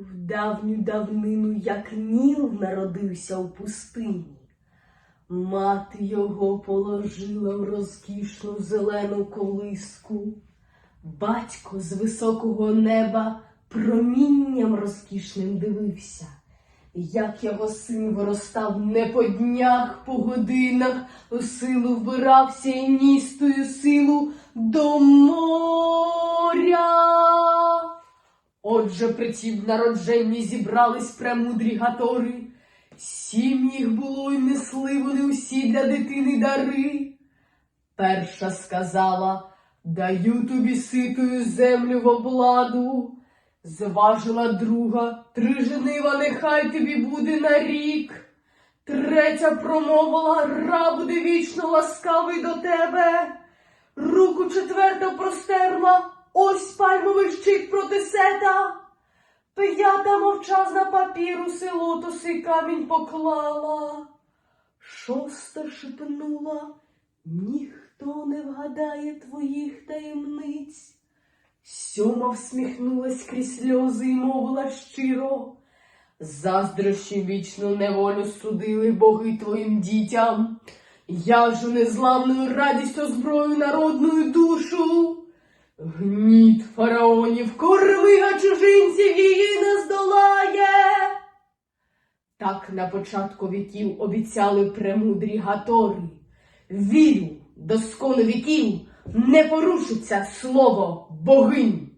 В давню давнину, як Ніл народився у пустині, мати його положила в розкішну зелену колиску. Батько з високого неба промінням розкішним дивився, як його син виростав не по днях, по годинах, у силу вбирався і ніс тую силу до Отже, при тім народженні зібрались премудрі гатори. Сім їх було й несли вони усі для дитини дари. Перша сказала, даю тобі ситую землю в обладу. Зважила друга, три женива нехай тобі буде на рік. Третя промовила, раб буде вічно ласкавий до тебе. Руку четверта простерла, ось пальмовий щит проти сета. П'ята мовчазна папіруси, лотоси камінь поклала. Шоста шепнула, ніхто не вгадає твоїх таємниць. Сьома всміхнулась крізь сльози і мовила щиро. Заздрощі вічну неволю судили боги твоїм дітям. Я ж незламною радістю зброю народною душу. Гніт фараонів, корвига чужинців її не здолає. Так на початку віків обіцяли премудрі гатори. Вірю, до скону віків не порушиться слово богинь.